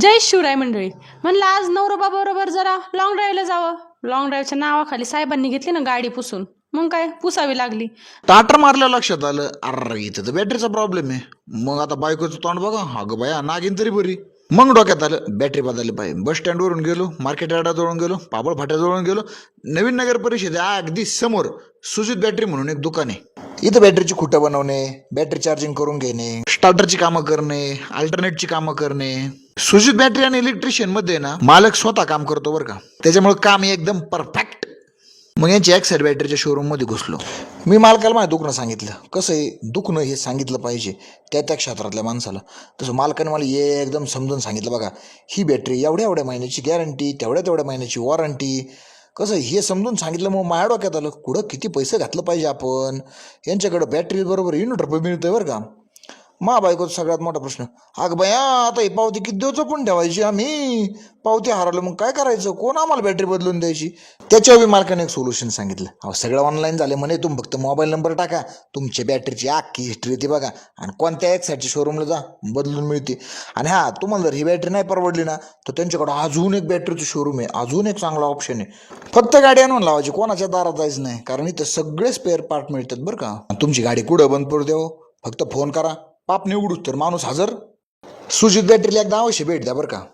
जय शिवराय मंडळी. म्हणलं आज नवरोबा बरोबर जरा लॉंग ड्राईव्हला जावं. लॉंग ड्राईव्हच्या नावाखाली साहेबांनी घेतली ना गाडी पुसून. मग काय? पुसावी लागली. टाटर मारल्या लक्षात आलं. अरे इथं तर बॅटरीचा प्रॉब्लेम आहे. मग आता बायकोचं तोंड बघा. अगं बाया नागिन तरी बरी. मग डोक्यात आलं बॅटरी बदलली पाहिजे. बस स्टँडवरून गेलो मार्केट यार्डाजवळून गेलो पापड फाट्याजवळून गेलो. नवीन नगर परिषद आहे अगदी समोर. सुजित बॅटरी म्हणून एक दुकान आहे. इथं बॅटरीची खुटं बनवणे बॅटरी चार्जिंग करून घेणे स्टार्टरची कामं करणे अल्टरनेटची कामं करणे. सुजित बॅटरी आणि इलेक्ट्रिशियनमध्ये ना मालक स्वतः काम करतो बरं का. त्याच्यामुळे काम एकदम परफेक्ट मग यांची एक बॅटरीच्या शोरूममध्ये घुसलो. मी मालकाला माझ्या दुखणं सांगितलं. कसं आहे दुखणं हे सांगितलं पाहिजे त्या त्या क्षेत्रातल्या माणसाला. तसं मालकाने मला एकदम समजून सांगितलं बघा. ही बॅटरी एवढ्या एवढ्या महिन्याची गॅरंटी तेवढ्या तेवढ्या महिन्याची वॉरंटी कसं हे समजून सांगितलं मग माझ्या डोक्यात आलं कुठं किती पैसे घातलं पाहिजे आपण? यांच्याकडं बॅटरी बरोबर युनिट रुपये मिळतंय बरं का. मा बायकोचा सगळ्यात मोठा प्रश्न. अग बया आता ही पावती किती दिवस पण ठेवायची आम्ही? पावती हरवलं मग काय करायचं? कोण आम्हाला बॅटरी बदलून द्यायची? त्याच्यावर बी मालकाने एक सोल्युशन सांगितलं. अहो सगळं ऑनलाईन झालं म्हणे तुम्ही फक्त मोबाईल नंबर टाका. तुमच्या बॅटरीची अख्खी हिस्ट्री येते बघा. आणि कोणत्या एक साईडच्या शोरूमला जा बदलून मिळते. आणि हा तुम्हाला जर ही बॅटरी नाही परवडली ना तर त्यांच्याकडं अजून एक बॅटरीचं शोरूम आहे. अजून एक चांगला ऑप्शन आहे. फक्त गाडी आणून लावायची कोणाच्या दारात जायचं नाही. कारण इथं सगळे स्पेअर पार्ट मिळतात बरं का. तुमची गाडी कुठं बंद पडू देऊ हो? फक्त फोन करा. पाप निवडूच तर माणूस हजर. सुजित बॅटरीला एकदा अवश्य भेट द्या बरं का.